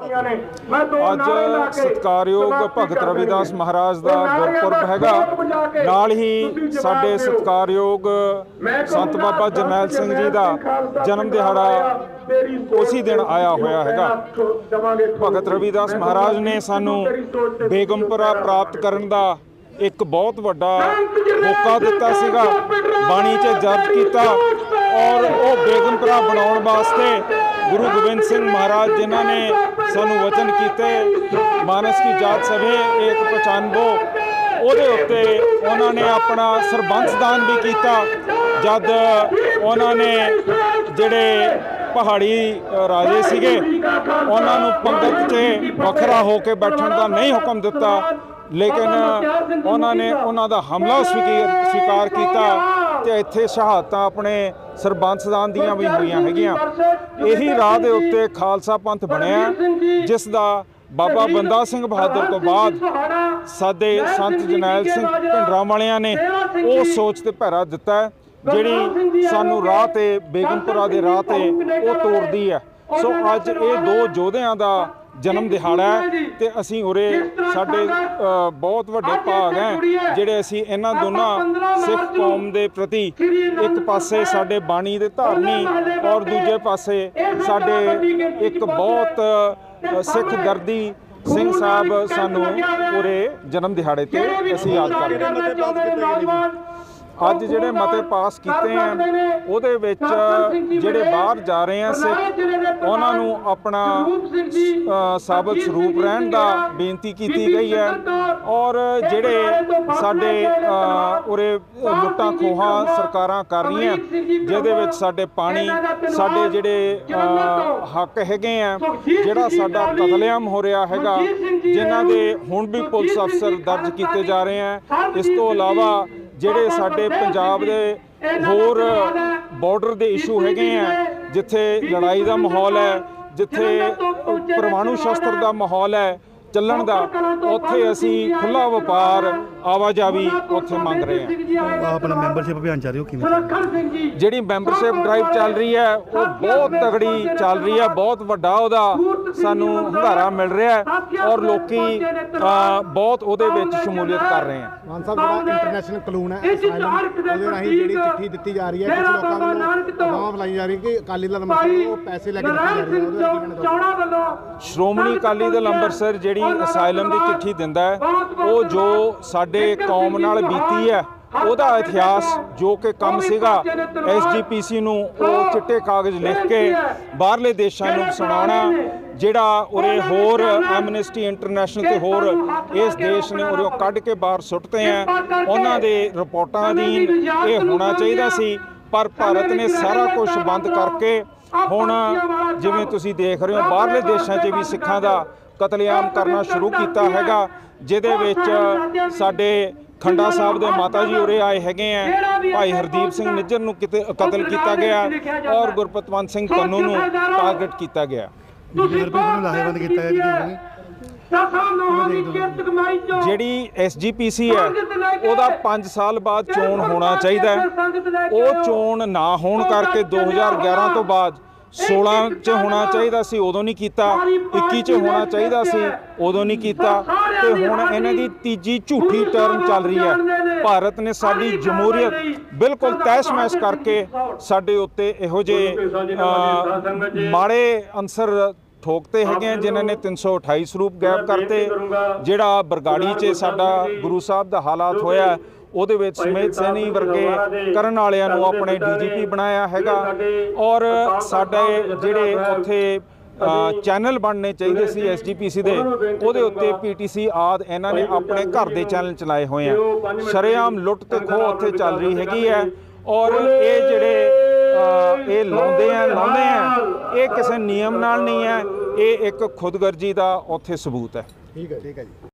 ਅੱਜ ਸਤਿਕਾਰਯੋਗ ਭਗਤ ਰਵਿਦਾਸ ਮਹਾਰਾਜ ਦਾ ਗੁਰਪੁਰਬ ਹੈਗਾ। ਨਾਲ ਹੀ ਸਾਡੇ ਸਤਿਕਾਰਯੋਗ ਸੰਤ ਬਾਬਾ ਜਰਨੈਲ ਸਿੰਘ ਜੀ ਦਾ ਜਨਮ ਦਿਹਾੜਾ ਉਸੇ ਦਿਨ ਆਇਆ ਹੋਇਆ ਹੈਗਾ। ਭਗਤ ਰਵਿਦਾਸ ਮਹਾਰਾਜ ਨੇ ਸਾਨੂੰ ਬੇਗਮਪੁਰਾ ਪ੍ਰਾਪਤ ਕਰਨ ਦਾ ਇੱਕ ਬਹੁਤ ਵੱਡਾ ਮੌਕਾ ਦਿੱਤਾ ਸੀਗਾ। ਬਾਣੀ 'ਚ ਦਰਜ ਕੀਤਾ ਔਰ ਉਹ ਬੇਗਮਪੁਰਾ ਬਣਾਉਣ ਵਾਸਤੇ ਗੁਰੂ ਗੋਬਿੰਦ ਸਿੰਘ ਮਹਾਰਾਜ ਜਿਨ੍ਹਾਂ ਨੇ ਸਾਨੂੰ ਵਚਨ ਕੀਤੇ, ਮਾਨਸ ਕੀ ਜਾਤ ਸਭੇ ਏਕ ਪਛਾਨਬੋ। ਉਹਦੇ ਉੱਤੇ ਉਹਨਾਂ ਨੇ ਆਪਣਾ ਸਰਬੰਸ ਦਾਨ ਵੀ ਕੀਤਾ, ਜਦ ਉਹਨਾਂ ਨੇ ਜਿਹੜੇ ਪਹਾੜੀ ਰਾਜੇ ਸੀਗੇ, ਉਹਨਾਂ ਨੂੰ ਪੰਗਤ 'ਚ ਵੱਖਰਾ ਹੋ ਕੇ ਬੈਠਣ ਦਾ ਨਹੀਂ ਹੁਕਮ ਦਿੱਤਾ। ਲੇਕਿਨ ਉਹਨਾਂ ਨੇ ਉਹਨਾਂ ਦਾ ਹਮਲਾ ਸਵੀਕਾਰ ਸਵੀਕਾਰ ਕੀਤਾ। ਤੇ ਇੱਥੇ ਸ਼ਹਾਦਤਾਂ ਆਪਣੇ ਸਰਬੰਸਦਾਨ ਦੀਆਂ ਵੀ ਹੋਈਆਂ ਹੈਗੀਆਂ। ਇਹੀ ਰਾਹ ਦੇ ਉੱਤੇ ਖਾਲਸਾ ਪੰਥ ਬਣਿਆ ਜਿਸ ਦਾ ਬਾਬਾ ਬੰਦਾ ਸਿੰਘ ਬਹਾਦਰ ਤੋਂ ਬਾਅਦ ਸਾਡੇ ਸੰਤ ਜਨੈਲ ਸਿੰਘ ਭਿੰਡਰਾਂ ਵਾਲਿਆਂ ਨੇ ਉਹ ਸੋਚ ਤੇ ਭੈਰਾ ਦਿੱਤਾ ਜਿਹੜੀ ਸਾਨੂੰ ਰਾਹ ਤੇ ਬੇਗਮਪੁਰਾ ਦੇ ਰਾਹ ਤੇ ਉਹ ਤੋਰਦੀ ਹੈ। ਸੋ ਅੱਜ ਇਹ ਦੋ ਯੋਧਿਆਂ ਦਾ ਜਨਮ ਦਿਹਾੜਾ ਹੈ ਤੇ ਅਸੀਂ ਉਰੇ ਸਾਡੇ ਬਹੁਤ ਵੱਡੇ ਭਾਗ ਹੈ ਜਿਹੜੇ ਅਸੀਂ ਇਹਨਾਂ ਦੋਨਾਂ ਸਿੱਖ ਕੌਮ ਦੇ ਪ੍ਰਤੀ ਇੱਕ ਪਾਸੇ ਸਾਡੇ ਬਾਣੀ ਦੇ ਧਾਰਨੀ ਔਰ ਦੂਜੇ ਪਾਸੇ ਸਾਡੇ ਇੱਕ ਬਹੁਤ ਸਿੱਖ ਦਰਦੀ ਸਿੰਘ ਸਾਹਿਬ ਸਾਨੂੰ ਪੂਰੇ ਜਨਮ ਦਿਹਾੜੇ ਤੇ ਅਸੀਂ ਯਾਦ ਕਰ ਰਹੇ ਹਾਂ। ਅੱਜ ਜਿਹੜੇ ਮਤੇ ਪਾਸ ਕੀਤੇ ਆ ਉਹਦੇ ਵਿੱਚ ਜਿਹੜੇ ਬਾਹਰ ਜਾ ਰਹੇ ਆ ਸਿੱਖ ਉਹਨਾਂ ਨੂੰ ਆਪਣਾ ਸਾਬਤ ਸਰੂਪ ਰਹਿਣ ਦਾ ਬੇਨਤੀ ਕੀਤੀ ਗਈ ਹੈ। ਔਰ ਜਿਹੜੇ ਸਾਡੇ ਉਰੇ ਲੁੱਟਾਂ ਖੋਹਾਂ ਸਰਕਾਰਾਂ ਕਰ ਰਹੀਆਂ ਜਿਹਦੇ ਵਿੱਚ ਸਾਡੇ ਪਾਣੀ ਸਾਡੇ ਜਿਹੜੇ ਹੱਕ ਹੈਗੇ ਆ ਜਿਹੜਾ ਸਾਡਾ ਕਤਲੇਆਮ ਹੋ ਰਿਹਾ ਹੈਗਾ ਜਿਨ੍ਹਾਂ ਦੇ ਹੁਣ ਵੀ ਪੁਲਿਸ ਅਫਸਰ ਦਰਜ ਕੀਤੇ ਜਾ ਰਹੇ ਆ। ਇਸ ਤੋਂ ਇਲਾਵਾ ਜਿਹੜੇ ਸਾਡੇ ਪੰਜਾਬ ਦੇ ਹੋਰ ਬਾਰਡਰ ਦੇ ਇਸ਼ੂ ਹੈਗੇ ਆ ਜਿੱਥੇ ਲੜਾਈ ਦਾ ਮਾਹੌਲ ਹੈ ਜਿੱਥੇ ਪਰਮਾਣੂ ਸ਼ਸਤਰ ਦਾ ਮਾਹੌਲ ਹੈ ਚੱਲਣ ਦਾ ਉੱਥੇ ਅਸੀਂ ਖੁੱਲਾ ਵਪਾਰ ਆਵਾਜਾਵੀ ਉੱਥੇ ਮੰਗ ਰਹੇ ਹਾਂ। ਆਪਣਾ ਮੈਂਬਰਸ਼ਿਪ ਅਭਿਆਨ ਚੱਲ ਰਿਹਾ ਕਿਵੇਂ ਜਿਹੜੀ ਮੈਂਬਰਸ਼ਿਪ ਡਰਾਈਵ ਚੱਲ ਰਹੀ ਹੈ ਉਹ ਬਹੁਤ ਤਗੜੀ ਚੱਲ ਰਹੀ ਹੈ ਬਹੁਤ ਵੱਡਾ ਉਹਦਾ ਸਾਨੂੰ ਹੁੰਗਾਰਾ ਮਿਲ ਰਿਹਾ ਹੈ ਔਰ ਲੋਕੀ ਬਹੁਤ ਉਹਦੇ ਵਿੱਚ ਸ਼ਮੂਲੀਅਤ ਕਰ ਰਹੇ ਹਨ ਮਾਨ ਸਾਹਿਬ ਜਿਹੜਾ ਇੰਟਰਨੈਸ਼ਨਲ ਕਾਨੂੰਨ ਹੈ ਉਹਦੇ ਰਾਹੀਂ ਜਿਹੜੀ ਚਿੱਠੀ ਦਿੱਤੀ ਜਾ ਰਹੀ ਹੈ ਕੁਝ ਲੋਕਾਂ ਵੱਲੋਂ ਅਫਵਾਹ ਫਲਾਈ ਜਾ ਰਹੀ ਕਿ ਅਕਾਲੀ ਦਲ ਮਸਲੇ ਉਹ ਪੈਸੇ ਲੈ ਕੇ ਦਿੱਤੀ ਜਾ ਰਹੀ ਹੈ ਸ਼੍ਰੋਮਣੀ ਅਕਾਲੀ ਦਲ ਅੰਮ੍ਰਿਤਸਰ ਜਿਹੜੀ ਅਸਾਈਲਮ ਦੀ ਚਿੱਠੀ ਦਿੰਦਾ ਹੈ ਉਹ ਜੋ ਸਾਡੇ ਕੌਮ ਨਾਲ ਬੀਤੀ ਹੈ ਉਹਦਾ ਇਤਿਹਾਸ ਜੋ ਕਿ ਕੰਮ ਸੀਗਾ ਐਸਜੀਪੀਸੀ ਨੂੰ ਉਹ ਚਿੱਟੇ ਕਾਗਜ਼ ਲਿਖ ਕੇ ਬਾਹਰਲੇ ਦੇਸ਼ਾਂ ਨੂੰ ਸੁਣਾਉਣਾ ਜਿਹੜਾ ਉਰੇ ਹੋਰ ਐਮਨਿਸਟੀ ਇੰਟਰਨੈਸ਼ਨਲ ਤੇ ਹੋਰ ਇਸ ਦੇਸ਼ ਨੇ ਉਰੇ ਕੱਢ ਕੇ ਬਾਹਰ ਸੁੱਟਦੇ ਆ ਉਹਨਾਂ ਦੇ ਰਿਪੋਰਟਾਂ ਅਧੀਨ ਇਹ ਹੋਣਾ ਚਾਹੀਦਾ ਸੀ ਪਰ ਭਾਰਤ ਨੇ ਸਾਰਾ ਕੁਝ ਬੰਦ ਕਰਕੇ ਹੁਣ ਜਿਵੇਂ ਤੁਸੀਂ ਦੇਖ ਰਹੇ ਹੋ ਬਾਹਰਲੇ ਦੇਸ਼ਾਂ 'ਚ ਵੀ ਸਿੱਖਾਂ ਦਾ ਕਤਲੇਆਮ ਕਰਨਾ ਸ਼ੁਰੂ ਕੀਤਾ ਹੈਗਾ ਜਿਹਦੇ ਵਿੱਚ ਸਾਡੇ ਖੰਡਾ ਸਾਹਿਬ ਦੇ ਮਾਤਾ ਜੀ ਉਰੇ ਆਏ ਹੈਗੇ ਆ। ਭਾਈ ਹਰਦੀਪ ਸਿੰਘ ਨਿੱਜਰ ਨੂੰ ਕਿਤੇ ਕਤਲ ਕੀਤਾ ਗਿਆ ਔਰ ਗੁਰਪਤਵੰਤ ਸਿੰਘ ਪੰਨੂ ਨੂੰ ਟਾਰਗੇਟ ਕੀਤਾ ਗਿਆ। ਜਿਹੜੀ ਐਸਜੀਪੀਸੀ ਹੈ ਉਹਦਾ 5 ਸਾਲ ਬਾਅਦ ਚੋਣ ਹੋਣਾ ਚਾਹੀਦਾ ਉਹ ਚੋਣ ਨਾ ਹੋਣ ਕਰਕੇ 2011 ਤੋਂ ਬਾਅਦ 16 ਚ ਹੋਣਾ ਚਾਹੀਦਾ ਸੀ ਉਦੋਂ ਨਹੀਂ ਕੀਤਾ। 21 ਚ ਹੋਣਾ ਚਾਹੀਦਾ ਸੀ ਉਦੋਂ ਨਹੀਂ ਕੀਤਾ। ਤੇ ਹੁਣ ਇਹਨਾਂ ਦੀ ਤੀਜੀ ਝੂਠੀ ਟਰਮ ਚੱਲ ਰਹੀ ਹੈ। ਭਾਰਤ ਨੇ ਸਾਡੀ ਜਮਹੂਰੀਅਤ ਬਿਲਕੁਲ ਤੈਸ਼-ਮੈਸ਼ ਕਰਕੇ ਸਾਡੇ ਉੱਤੇ ਇਹੋ ਜਿਹੇ ਮਾੜੇ ਅੰਸਰ ਠੋਕਤੇ ਹੈਗੇ ਜਿਨ੍ਹਾਂ ਨੇ 328 ਸਰੂਪ ਗਾਇਬ ਕਰਤੇ। ਜਿਹੜਾ ਬਰਗਾੜੀ 'ਚ ਸਾਡਾ ਗੁਰੂ ਸਾਹਿਬ ਦਾ ਹਾਲਾਤ ਹੋਇਆ ਉਹਦੇ ਵਿੱਚ ਸਮੇਤ ਸੈਣੀ ਵਰਗੇ ਕਰਨ ਵਾਲਿਆਂ ਨੂੰ ਆਪਣੇ ਡੀਜੀਪੀ ਬਣਾਇਆ ਹੈਗਾ। ਔਰ ਸਾਡੇ ਜਿਹੜੇ ਉੱਥੇ ਚੈਨਲ ਬਣਨੇ ਚਾਹੀਦੇ ਸੀ ਐਸਜੀਪੀਸੀ ਦੇ ਉਹਦੇ ਉੱਤੇ ਪੀਟੀਸੀ ਆਦ ਇਹਨਾਂ ਨੇ ਆਪਣੇ ਘਰ ਦੇ ਚੈਨਲ ਚਲਾਏ ਹੋਏ ਆ। ਸ਼ਰੇਆਮ ਲੁੱਟ ਤੇ ਖੋਹ ਉੱਥੇ ਚੱਲ ਰਹੀ ਹੈਗੀ ਹੈ। ਔਰ ਇਹ ਜਿਹੜੇ ਇਹ ਲਾਉਂਦੇ ਆ ਲਾਉਂਦੇ ਆ ਇਹ ਕਿਸੇ ਨਿਯਮ ਨਾਲ ਨਹੀਂ ਹੈ। ਇਹ ਇੱਕ ਖੁਦਗਰਜੀ ਦਾ ਉੱਥੇ ਸਬੂਤ ਹੈ। ਠੀਕ ਹੈ ਠੀਕ ਹੈ ਜੀ।